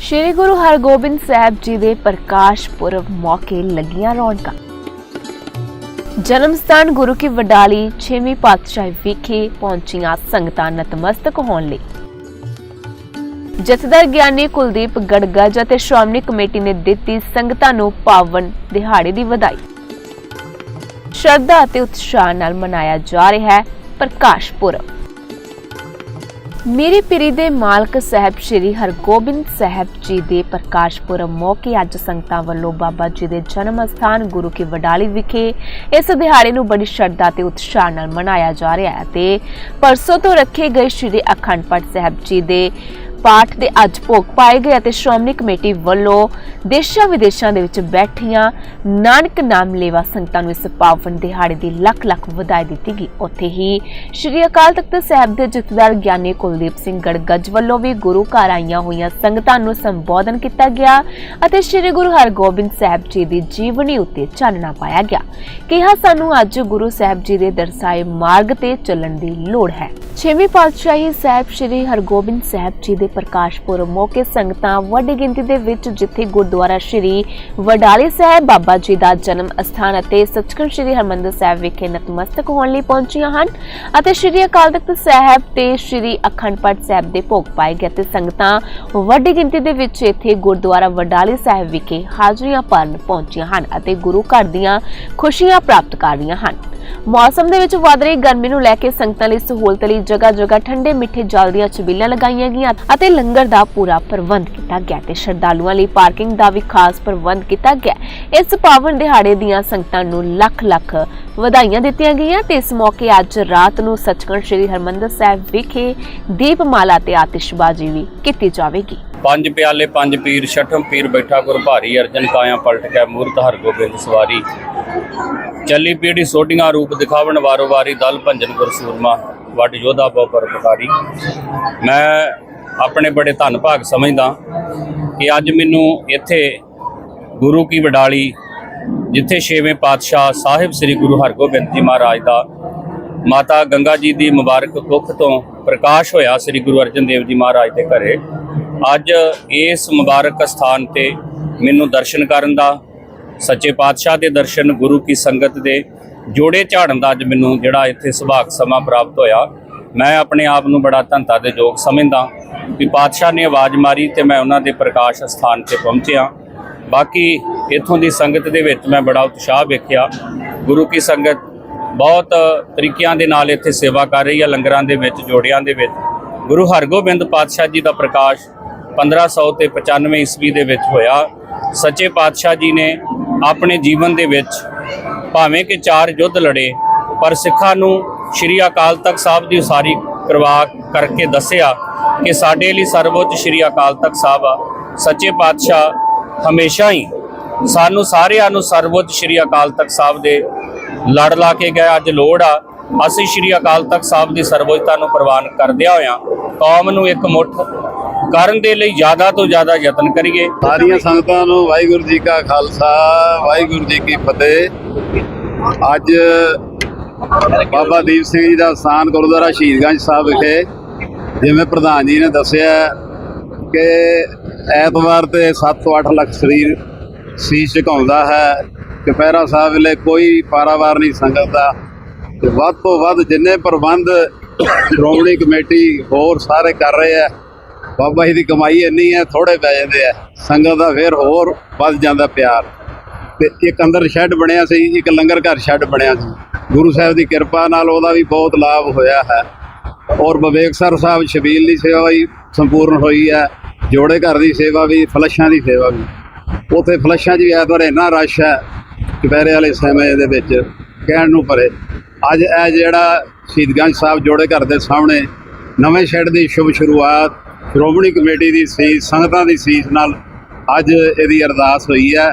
ਸ਼੍ਰੀ ਗੁਰੂ ਹਰਗੋਬਿੰਦ ਸਾਹਿਬ ਜੀ ਦੇ ਪ੍ਰਕਾਸ਼ ਪੁਰਬ ਮੌਕੇ ਲੱਗੀਆਂ ਰੌਣਕਾਂ। ਜਨਮ ਸਥਾਨ ਗੁਰੂ ਕੀ ਵਡਾਲੀ 6ਵੀਂ ਪਾਤਸ਼ਾਹੀ ਵਿਖੇ ਪਹੁੰਚੀਆਂ ਸੰਗਤਾਂ ਨਤਮਸਤਕ ਹੋਣ ਲਈ। ਜਥੇਦਾਰ ਗਿਆਨੀ ਕੁਲਦੀਪ ਗੜਗੜ ਅਤੇ ਸ਼੍ਰੋਮਣੀ ਕਮੇਟੀ ਨੇ ਦਿੱਤੀ ਸੰਗਤਾਂ ਨੂੰ ਪਾਵਨ ਦਿਹਾੜੇ ਦੀ ਵਧਾਈ। ਸ਼ਰਧਾ ਅਤੇ ਉਤਸ਼ਾਹ ਨਾਲ ਮਨਾਇਆ ਜਾ ਰਿਹਾ ਹੈ ਪ੍ਰਕਾਸ਼ ਪੁਰਬ। ਮੇਰੀ ਪਿਰੀ ਦੇ ਮਾਲਕ ਸਾਹਿਬ ਸ੍ਰੀ ਹਰਗੋਬਿੰਦ ਸਾਹਿਬ ਜੀ ਦੇ ਪ੍ਰਕਾਸ਼ ਪੁਰਬ ਮੌਕੇ ਅੱਜ ਸੰਗਤਾਂ ਵੱਲੋਂ ਬਾਬਾ ਜੀ ਦੇ ਜਨਮ ਸਥਾਨ ਗੁਰੂ ਕੀ ਵਡਾਲੀ ਵਿਖੇ ਇਸ ਦਿਹਾੜੇ ਨੂੰ ਬੜੀ ਸ਼ਰਧਾ ਤੇ ਉਤਸ਼ਾਹ ਨਾਲ ਮਨਾਇਆ ਜਾ ਰਿਹਾ ਹੈ ਤੇ ਪਰਸੋਂ ਤੋਂ ਰੱਖੇ ਗਏ ਸ੍ਰੀ ਅਖੰਡ ਪਾਠ ਸਾਹਿਬ ਜੀ ਦੇ ਪਾਠ ਦੇ ਅੱਜ ਭੋਗ ਪਾਏ ਗਏ ਅਤੇ ਸ਼੍ਰੋਮਣੀ ਕਮੇਟੀ ਵੱਲੋਂ ਦੇਸ਼ਾਂ ਵਿਦੇਸ਼ਾਂ ਦੇ ਵਿੱਚ ਬੈਠੀਆਂ ਨਾਨਕ ਨਾਮ ਲੇਵਾ ਸੰਗਤਾਂ ਨੂੰ ਇਸ ਪਾਵਨ ਦਿਹਾੜੇ ਦੀ ਲੱਖ ਲੱਖ ਵਧਾਈ ਦਿੱਤੀ ਗਈ। ਉੱਥੇ ਹੀ ਸ਼੍ਰੀ ਅਕਾਲ ਤਖਤ ਸਾਹਿਬ ਦੇ ਜਥੇਦਾਰ ਗਿਆਨੀ ਕੁਲਦੀਪ ਸਿੰਘ ਗੜਗੱਜ ਵੱਲੋਂ ਵੀ ਗੁਰੂ ਘਰ ਆਈਆਂ ਹੋਈਆਂ ਸੰਗਤਾਂ ਨੂੰ ਸੰਬੋਧਨ ਕੀਤਾ ਗਿਆ ਅਤੇ ਸ਼੍ਰੀ ਗੁਰੂ ਹਰਗੋਬਿੰਦ ਸਾਹਿਬ ਜੀ ਦੀ ਜੀਵਨੀ ਉੱਤੇ ਚਾਨਣਾ ਪਾਇਆ ਗਿਆ। ਕਿਹਾ, ਸਾਨੂੰ ਅੱਜ ਗੁਰੂ ਸਾਹਿਬ ਜੀ ਦੇ ਦਰਸਾਏ ਮਾਰਗ ਤੇ ਚੱਲਣ ਦੀ ਲੋੜ ਹੈ। ਛੇਵੀਂ ਪਾਤਸ਼ਾਹੀ ਸਾਹਿਬ ਸ਼੍ਰੀ ਹਰਗੋਬਿੰਦ ਸਾਹਿਬ ਜੀ ਦੇ ਪ੍ਰਕਾਸ਼ ਪੁਰਬ ਮੌਕੇ ਸੰਗਤਾਂ ਵੱਡੀ ਗਿਣਤੀ ਦੇ ਵਿੱਚ ਜਿੱਥੇ ਗੁਰਦੁਆਰਾ ਸ਼੍ਰੀ ਵਡਾਲੀ ਸਾਹਿਬ ਬਾਬਾ ਜੀ ਦਾ ਜਨਮ ਅਸਥਾਨ ਅਤੇ ਸੱਚਖੰਡ ਸ਼੍ਰੀ ਹਰਮੰਦਰ ਸਾਹਿਬ ਵਿਖੇ ਨਤਮਸਤਕ ਹੋਣ ਲਈ ਪਹੁੰਚੀਆਂ ਹਨ ਅਤੇ ਸ਼੍ਰੀ ਅਕਾਲ ਤਖਤ ਸਾਹਿਬ ਤੇ ਸ਼੍ਰੀ ਅਖੰਡ ਪਾਠ ਸਾਹਿਬ ਦੇ ਭੋਗ ਪਾਏ ਗਏ ਤੇ ਸੰਗਤਾਂ ਵੱਡੀ ਗਿਣਤੀ ਦੇ ਵਿੱਚ ਇੱਥੇ ਗੁਰਦੁਆਰਾ ਵਡਾਲੀ ਸਾਹਿਬ ਵਿਖੇ ਹਾਜ਼ਰੀਆਂ ਭਰਨ ਪਹੁੰਚੀਆਂ ਹਨ ਅਤੇ ਗੁਰੂ ਘਰ ਦੀਆਂ ਖੁਸ਼ੀਆਂ ਪ੍ਰਾਪਤ ਕਰ ਰਹੀਆਂ ਹਨ। ਮੌਸਮ ਦੇ ਵਿੱਚ ਵਧ ਰਹੀ ਗਰਮੀ ਨੂੰ ਲੈ ਕੇ ਸੰਗਤਾਂ ਲਈ ਸਹੂਲਤ ਲਈ ਜਗ੍ਹਾ ਜਗ੍ਹਾ ਠੰਡੇ ਮਿੱਠੇ ਜਲ ਦੀਆਂ ਛਬੀਲਾਂ ਲਗਾਈਆਂ ਗਈਆਂ ਅਤੇ ਲੰਗਰ ਦਾ ਪੂਰਾ ਪ੍ਰਬੰਧ ਕੀਤਾ ਗਿਆ ਤੇ ਸ਼ਰਧਾਲੂਆਂ ਲਈ ਪਾਰਕਿੰਗ ਦਾ ਵੀ ਖਾਸ ਪ੍ਰਬੰਧ ਕੀਤਾ ਗਿਆ। ਇਸ ਪਾਵਨ ਦਿਹਾੜੇ ਦੀਆਂ ਸੰਗਤਾਂ ਨੂੰ ਲੱਖ ਲੱਖ ਵਧਾਈਆਂ ਦਿੱਤੀਆਂ ਗਈਆਂ ਤੇ ਇਸ ਮੌਕੇ ਅੱਜ ਰਾਤ ਨੂੰ ਸੱਚਖੰਡ ਸ੍ਰੀ ਹਰਮੰਦਰ ਸਾਹਿਬ ਵਿਖੇ ਦੀਪਮਾਲਾ ਤੇ ਆਤਿਸ਼ਬਾਜ਼ੀ ਵੀ ਕੀਤੀ ਜਾਵੇਗੀ। ਪੰਜ ਪਿਆਲੇ ਪੰਜ ਪੀਰ, ਛਠਮ ਪੀਰ ਬੈਠਾ ਗੁਰ ਭਾਰੀ ਅਰਜਨ ਕਾਇਆ ਪਲਟ ਕੇ ਮੂਰਤ ਹਰਗੋਬਿੰਦ ਸਵਾਰੀ। ਚੱਲੀ ਪੀੜੀ ਸੋਢੀਆਂ ਰੂਪ ਦਿਖਾਵਣ ਵਾਰੋ ਵਾਰੀ ਦਲ ਭੰਜਨ ਗੁਰ ਸੂਰਮਾ ਵੱਡ ਯੋਧਾ ਬਹੁ ਪਰਪਕਾਰੀ ਮੈਂ ਆਪਣੇ ਬੜੇ ਧੰਨ ਭਾਗ ਸਮਝਦਾ ਕਿ ਅੱਜ ਮੈਨੂੰ ਇੱਥੇ ਗੁਰੂ ਕੀ ਵਡਾਲੀ, ਜਿੱਥੇ ਛੇਵੇਂ ਪਾਤਸ਼ਾਹ ਸਾਹਿਬ ਸ੍ਰੀ ਗੁਰੂ ਹਰਗੋਬਿੰਦ ਜੀ ਮਹਾਰਾਜ ਦਾ ਮਾਤਾ ਗੰਗਾ ਜੀ ਦੀ ਮੁਬਾਰਕ ਕੁੱਖ ਤੋਂ ਪ੍ਰਕਾਸ਼ ਹੋਇਆ ਸ੍ਰੀ ਗੁਰੂ ਅਰਜਨ ਦੇਵ ਜੀ ਮਹਾਰਾਜ ਦੇ ਘਰੇ, ਅੱਜ ਇਸ ਮੁਬਾਰਕ ਸਥਾਨ ਤੇ ਮੈਨੂੰ ਦਰਸ਼ਨ ਕਰਨ ਦਾ ਸੱਚੇ ਪਾਤਸ਼ਾਹ ਦੇ ਦਰਸ਼ਨ, ਗੁਰੂ ਕੀ ਸੰਗਤ ਦੇ ਜੋੜੇ ਝਾੜਨ ਦਾ ਅੱਜ ਮੈਨੂੰ ਜਿਹੜਾ ਇੱਥੇ ਸੁਭਾਗ ਸਮਾਂ ਪ੍ਰਾਪਤ ਹੋਇਆ। ਮੈਂ ਆਪਣੇ ਆਪ ਨੂੰ ਬੜਾ ਧੰਤਾ ਦੇ ਯੋਗ ਸਮਝਦਾ ਕਿ ਪਾਤਸ਼ਾਹ ਨੇ ਆਵਾਜ਼ ਮਾਰੀ ਤੇ ਮੈਂ ਉਹਨਾਂ ਦੇ ਪ੍ਰਕਾਸ਼ ਸਥਾਨ ਤੇ ਪਹੁੰਚਿਆ। ਬਾਕੀ ਇੱਥੋਂ ਦੀ ਸੰਗਤ ਦੇ ਵਿੱਚ ਮੈਂ ਬੜਾ ਉਤਸ਼ਾਹ ਵੇਖਿਆ। ਗੁਰੂ ਕੀ ਸੰਗਤ ਬਹੁਤ ਤਰੀਕਿਆਂ ਦੇ ਨਾਲ ਇੱਥੇ ਸੇਵਾ ਕਰ ਰਹੀ ਹੈ, ਲੰਗਰਾਂ ਦੇ ਵਿੱਚ, ਜੋੜਿਆਂ ਦੇ ਵਿੱਚ। ਗੁਰੂ ਹਰਗੋਬਿੰਦ ਪਾਤਸ਼ਾਹ ਜੀ ਦਾ ਪ੍ਰਕਾਸ਼ 1500 ਤੇ 95 ਈਸਵੀ ਦੇ ਵਿੱਚ ਹੋਇਆ। ਸੱਚੇ ਪਾਤਸ਼ਾਹ ਜੀ ਨੇ ਆਪਣੇ ਜੀਵਨ ਦੇ ਵਿੱਚ ਭਾਵੇਂ ਕਿ ਚਾਰ ਯੁੱਧ ਲੜੇ, ਪਰ ਸਿੱਖਾਂ ਨੂੰ ਸ਼੍ਰੀ ਅਕਾਲ ਤਖਤ ਸਾਹਿਬ ਦੀ ਉਸਾਰੀ ਕਰਵਾ ਕਰਕੇ ਦੱਸਿਆ ਕਿ ਸਾਡੇ ਲਈ ਸਰਵਉੱਚ ਸ਼੍ਰੀ ਅਕਾਲ ਤਖਤ ਸਾਹਿਬ ਆ। ਸੱਚੇ ਪਾਤਸ਼ਾਹ ਹਮੇਸ਼ਾ ਹੀ ਸਾਨੂੰ ਸਾਰਿਆਂ ਨੂੰ ਸਰਵਉੱਚ ਸ਼੍ਰੀ ਅਕਾਲ ਤਖਤ ਸਾਹਿਬ ਦੇ ਲੜ ਲਾ ਕੇ ਗਏ। ਅੱਜ ਲੋੜ ਆ, ਅਸੀਂ ਸ਼੍ਰੀ ਅਕਾਲ ਤਖਤ ਸਾਹਿਬ ਦੀ ਸਰਵਉੱਚਤਾ ਨੂੰ ਪ੍ਰਵਾਨ ਕਰਦਿਆਂ ਹੋਇਆਂ ਕੌਮ ਨੂੰ ਇੱਕ ਮੁੱਠ ਕਰਨ ਦੇ ਲਈ ਜ਼ਿਆਦਾ ਤੋਂ ਜ਼ਿਆਦਾ ਯਤਨ ਕਰੀਏ। ਸਾਰੀਆਂ ਸੰਗਤਾਂ ਨੂੰ ਵਾਹਿਗੁਰੂ ਜੀ ਕਾ ਖਾਲਸਾ, ਵਾਹਿਗੁਰੂ ਜੀ ਕੀ ਫਤਿਹ। ਅੱਜ ਬਾਬਾ ਦੀਪ ਸਿੰਘ ਜੀ ਦਾ ਸਥਾਨ ਗੁਰਦੁਆਰਾ ਸ਼ਹੀਦਗੰਜ ਸਾਹਿਬ ਵਿਖੇ, ਜਿਵੇਂ ਪ੍ਰਧਾਨ ਜੀ ਨੇ ਦੱਸਿਆ ਕਿ ਐਤਵਾਰ ਤੇ 7 ਤੋਂ 8 ਲੱਖ ਸਰੀਰ ਸੀਸ ਝੁਕਾਉਂਦਾ ਹੈ। ਦੁਪਹਿਰਾ ਸਾਹਿਬ ਵੇਲੇ ਕੋਈ ਪਾਰਾਵਾਰ ਨਹੀਂ ਸੰਗਤ ਦਾ ਤੇ ਵੱਧ ਤੋਂ ਵੱਧ ਜਿੰਨੇ ਪ੍ਰਬੰਧ ਸ਼੍ਰੋਮਣੀ ਕਮੇਟੀ ਹੋਰ ਸਾਰੇ ਕਰ ਰਹੇ ਆ ਬਾਬਾ ਜੀ ਦੀ ਕਮਾਈ ਇੰਨੀ ਹੈ ਥੋੜੇ ਪੈ ਜਾਂਦੇ ਆ। ਸੰਗਤ ਦਾ ਫਿਰ ਹੋਰ ਵੱਧ ਜਾਂਦਾ ਪਿਆਰ। ਤੇ ਇੱਕ ਅੰਦਰ ਸ਼ੈੱਡ ਬਣਿਆ ਸੀ, ਇੱਕ ਲੰਗਰ ਘਰ ਸ਼ੈੱਡ ਬਣਿਆ ਸੀ। ਗੁਰੂ ਸਾਹਿਬ ਦੀ ਕਿਰਪਾ ਨਾਲ ਉਹਦਾ ਵੀ ਬਹੁਤ ਲਾਭ ਹੋਇਆ ਹੈ। ਔਰ ਵਿਵੇਕਸਰ ਸਾਹਿਬ ਸ਼ਬੀਲ ਦੀ ਸੇਵਾ ਵੀ ਸੰਪੂਰਨ ਹੋਈ ਹੈ। ਜੋੜੇ ਘਰ ਦੀ ਸੇਵਾ ਵੀ, ਫਲਸ਼ਾਂ ਦੀ ਸੇਵਾ ਵੀ। ਉਥੇ ਫਲਸ਼ਾਂ 'ਚ ਵੀ ਐਤਵਾਰ ਇੰਨਾ ਰਸ਼ ਹੈ, ਦੁਪਹਿਰੇ ਵਾਲੇ ਸਮੇਂ ਦੇ ਵਿੱਚ ਕਹਿਣ ਨੂੰ ਭਰੇ। ਅੱਜ ਇਹ ਜਿਹੜਾ ਸ਼ਹੀਦਗੰਜ ਸਾਹਿਬ ਜੋੜੇ ਘਰ ਦੇ ਸਾਹਮਣੇ ਨਵੇਂ ਸ਼ੈੱਡ ਦੀ ਸ਼ੁਭ ਸ਼ੁਰੂਆਤ ਸ਼੍ਰੋਮਣੀ ਕਮੇਟੀ ਦੀ ਸੀਸ ਸੰਗਤਾਂ ਦੀ ਸੀਸ ਨਾਲ ਅੱਜ ਇਹਦੀ ਅਰਦਾਸ ਹੋਈ ਹੈ।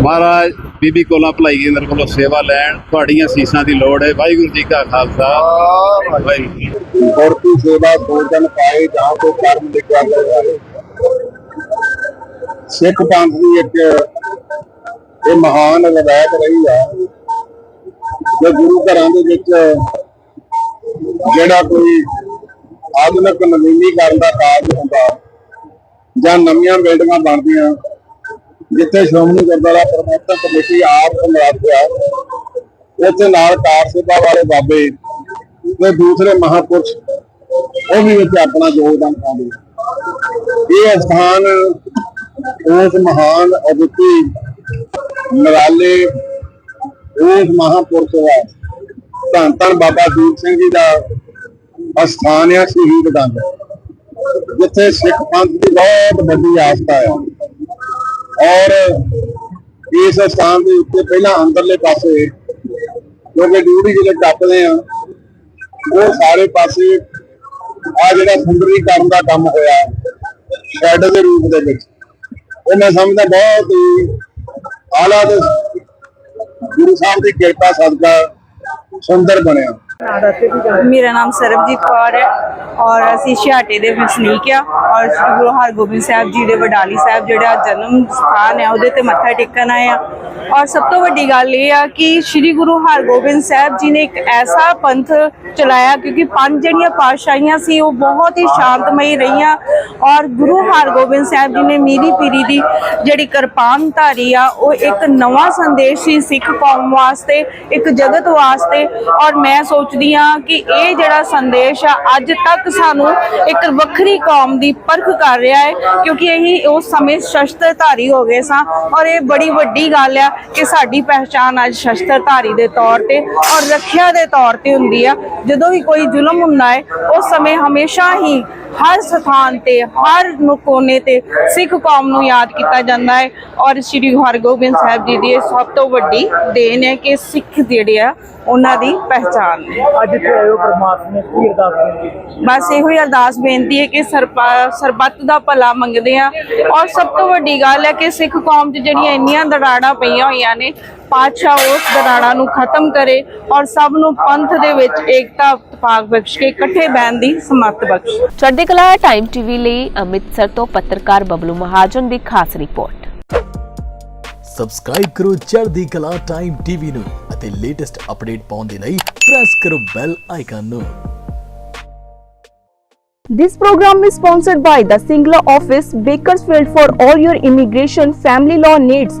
ਮਹਾਰਾਜ, ਬੀਬੀ ਕੋਲਾ ਭਲਾਈ ਕੇਂਦਰ ਕੋਲੋਂ ਸੇਵਾ ਲੈਣ, ਤੁਹਾਡੀਆਂ ਸੀਸਾਂ ਦੀ ਲੋੜ ਹੈ। ਵਾਹਿਗੁਰੂ ਜੀ ਕਾ ਖਾਲਸਾ। ਵਾਹਿਗੁਰੂ ਗੁਰਤੀ ਸੇਵਾ ਭੋਜਨ ਪਾਏ, ਜਾਂ ਕੋ ਕਰਮ ਲਿਖਿਆ ਜਾਏ ਸਿੱਖ ਪੰਥ ਦੀ ਇੱਕ ਇਹ ਮਹਾਨ ਰਵਾਇਤ ਰਹੀ ਆ ਕਿ ਗੁਰੂ ਘਰਾਂ ਦੇ ਵਿੱਚ ਜਿਹੜਾ ਕੋਈ ਆਧੁਨਿਕ ਨਵੀਨੀਕਰਨ ਦਾ ਕਾਰਜ ਹੁੰਦਾ। ਜਾਂ ਨਵੀਆਂ ਬਿਲਡਿੰਗਾਂ ਬਣਦੀਆਂ। ਜਿੱਥੇ ਸ਼੍ਰੋਮਣੀ ਗੁਰਦੁਆਰਾ ਪ੍ਰਬੰਧਕ ਕਮੇਟੀ ਆਪ ਸਮਰਾਥਿਆ ਉੱਥੇ ਨਾਲ ਕਾਰ ਸੇਵਾ ਵਾਲੇ ਬਾਬੇ ਤੇ ਦੂਸਰੇ ਮਹਾਪੁਰਸ਼, ਉਹ ਵੀ ਵਿੱਚ ਆਪਣਾ ਯੋਗਦਾਨ ਪਾਉਂਦੇ ਇਹ ਸਥਾਨ ਉਸ ਮਹਾਨ ਅਦੁੱਤੀ ਨਰਾਲੇ ਉਸ ਮਹਾਪੁਰਸ਼ ਦਾ ਧੰਨ ਧੰਨ ਬਾਬਾ ਦੀਪ ਸਿੰਘ ਜੀ ਦਾ ਅਸਥਾਨ ਆ ਸ਼ਹੀਦ ਗੰਜ ਜਿੱਥੇ ਸਿੱਖ ਪੰਥ ਦੀ ਬਹੁਤ ਵੱਡੀ ਆਸਥਾ ਆ। ਔਰ ਇਸ ਅਸਥਾਨ ਦੇ ਉੱਤੇ ਪਹਿਲਾਂ ਅੰਦਰਲੇ ਪਾਸੇ ਕਿਉਂਕਿ ਡਿਊਟੀ ਜਿਹੜੇ ਟੱਪਦੇ ਆ। ਉਹ ਸਾਰੇ ਪਾਸੇ ਆ ਜਿਹੜਾ ਸੁੰਦਰੀਕਰਨ ਦਾ ਕੰਮ ਹੋਇਆ ਸ਼ੈਡ ਦੇ ਰੂਪ ਦੇ ਵਿੱਚ। ਉਹ ਮੈਂ ਸਮਝਦਾ ਬਹੁਤ ਹੀ ਆਲਾ ਦੇ ਗੁਰੂ ਸਾਹਿਬ ਦੀ ਕਿਰਪਾ ਸਦਕਾ ਸੁੰਦਰ ਬਣਿਆ। ਮੇਰਾ ਨਾਮ ਸਰਬਜੀਤ ਕੌਰ ਹੈ ਔਰ ਅਸੀਂ ਛਿਆਟੇ ਦੇ ਵਸਨੀਕ ਆ ਔਰ ਸ੍ਰੀ ਗੁਰੂ ਹਰਗੋਬਿੰਦ ਸਾਹਿਬ ਜੀ ਦੇ ਵਡਾਲੀ ਸਾਹਿਬ ਜਿਹੜਾ ਜਨਮ ਸਥਾਨ ਹੈ ਉਹਦੇ ਤੇ ਮੱਥਾ ਟੇਕਣ ਆਏ ਆ। ਔਰ ਸਭ ਤੋਂ ਵੱਡੀ ਗੱਲ ਇਹ ਆ ਕਿ ਸ੍ਰੀ ਗੁਰੂ ਹਰਗੋਬਿੰਦ ਸਾਹਿਬ ਜੀ ਨੇ ਇੱਕ ਐਸਾ ਪੰਥ ਚਲਾਇਆ ਕਿਉਂਕਿ ਪੰਜ ਜਿਹੜੀਆਂ ਪਾਤਸ਼ਾਹੀਆਂ ਸੀ ਉਹ ਬਹੁਤ ਹੀ ਸ਼ਾਂਤਮਈ ਰਹੀਆਂ ਔਰ ਗੁਰੂ ਹਰਗੋਬਿੰਦ ਸਾਹਿਬ ਜੀ ਨੇ ਮੀਰੀ ਪੀਰੀ ਦੀ ਜਿਹੜੀ ਕਿਰਪਾਨ ਧਾਰੀ ਆ, ਉਹ ਇੱਕ ਨਵਾਂ ਸੰਦੇਸ਼ ਸੀ ਸਿੱਖ ਕੌਮ ਵਾਸਤੇ, ਇੱਕ ਜਗਤ ਵਾਸਤੇ ਔਰ ਮੈਂ ਸੋਚ ਸੋਚਦੀ ਆ ਕਿ ਇਹ ਜਿਹੜਾ ਸੰਦੇਸ਼ ਆ, ਅੱਜ ਤੱਕ ਸਾਨੂੰ ਇੱਕ ਵੱਖਰੀ ਕੌਮ ਦੀ ਪਰਖ ਕਰ ਰਿਹਾ ਹੈ, ਕਿਉਂਕਿ ਅਸੀਂ ਉਸ ਸਮੇਂ ਸ਼ਸਤਰਧਾਰੀ ਹੋ ਗਏ ਸਾਂ ਔਰ ਇਹ ਬੜੀ ਵੱਡੀ ਗੱਲ ਆ ਕਿ ਸਾਡੀ ਪਹਿਚਾਨ ਅੱਜ ਸ਼ਸਤਰਧਾਰੀ ਦੇ ਤੌਰ ਤੇ ਔਰ ਰੱਖਿਆ ਦੇ ਤੌਰ ਤੇ ਹੁੰਦੀ ਆ। ਜਦੋਂ ਵੀ ਕੋਈ ਜ਼ੁਲਮ ਹੁੰਦਾ ਹੈ, ਉਸ ਸਮੇਂ ਹਮੇਸ਼ਾ ਹੀ ਹਰ ਸਥਾਨ ਤੇ ਹਰ ਕੋਨੇ ਤੇ ਸਿੱਖ ਕੌਮ ਨੂੰ ਯਾਦ ਕੀਤਾ ਜਾਂਦਾ ਹੈ ਔਰ ਸ੍ਰੀ ਹਰਗੋਬਿੰਦ ਸਾਹਿਬ ਜੀ ਦੀ ਇਹ ਸਭ ਤੋਂ ਵੱਡੀ ਦੇਣ ਹੈ ਕਿ ਸਿੱਖ ਜਿਹੜੇ ਆ ਉਹਨਾਂ ਦੀ ਪਹਿਚਾਨ ਅੱਜ ਇੱਥੇ ਆਇਓ ਪਰਮਾਤਮਾ ਕੀ ਅਰਦਾਸ ਕੀਤੀ? ਬਸ ਇਹੋ ਹੀ ਅਰਦਾਸ ਬੇਨਤੀ ਹੈ ਕਿ ਸਰਬੱਤ ਦਾ ਭਲਾ ਮੰਗਦੇ ਆ ਔਰ ਸਭ ਤੋਂ ਵੱਡੀ ਗੱਲ ਹੈ ਕਿ ਸਿੱਖ ਕੌਮ 'ਚ ਜਿਹੜੀਆਂ ਇੰਨੀਆਂ ਦਰਾੜਾਂ ਪਈਆਂ ਹੋਈਆਂ ਨੇ ਪਾਤਸ਼ਾਹ ਉਸ ਦਰਾੜਾਂ ਨੂੰ ਖਤਮ ਕਰੇ ਔਰ ਸਭ ਨੂੰ ਪੰਥ ਦੇ ਵਿੱਚ ਏਕਤਾ ਇਤਫਾਕ ਬਖਸ਼ ਕੇ ਇਕੱਠੇ ਬਹਿਣ ਦੀ ਸਮੱਤ ਬਖਸ਼ੇ। ਚੜ੍ਹਦੀ ਕਲਾ ਟਾਈਮ ਟੀਵੀ ਲਈ ਅੰਮ੍ਰਿਤਸਰ ਤੋਂ ਪੱਤਰਕਾਰ ਬਬਲੂ ਮਹਾਜਨ ਦੀ ਖਾਸ ਰਿਪੋਰਟ। ਸਬਸਕ੍ਰਾਈਬ ਕਰੋ ਚੜ੍ਹਦੀ ਕਲਾ ਟਾਈਮ ਟੀਵੀ ਨੂੰ ਅਤੇ ਲੇਟੈਸਟ ਅਪਡੇਟ ਪਾਉਣ ਦੇ ਲਈ ਪ੍ਰੈਸ ਕਰੋ ਬੈਲ ਆਈਕਨ ਨੂੰ। This program is sponsored by the Singla office, Bakersfield for all your immigration family law needs.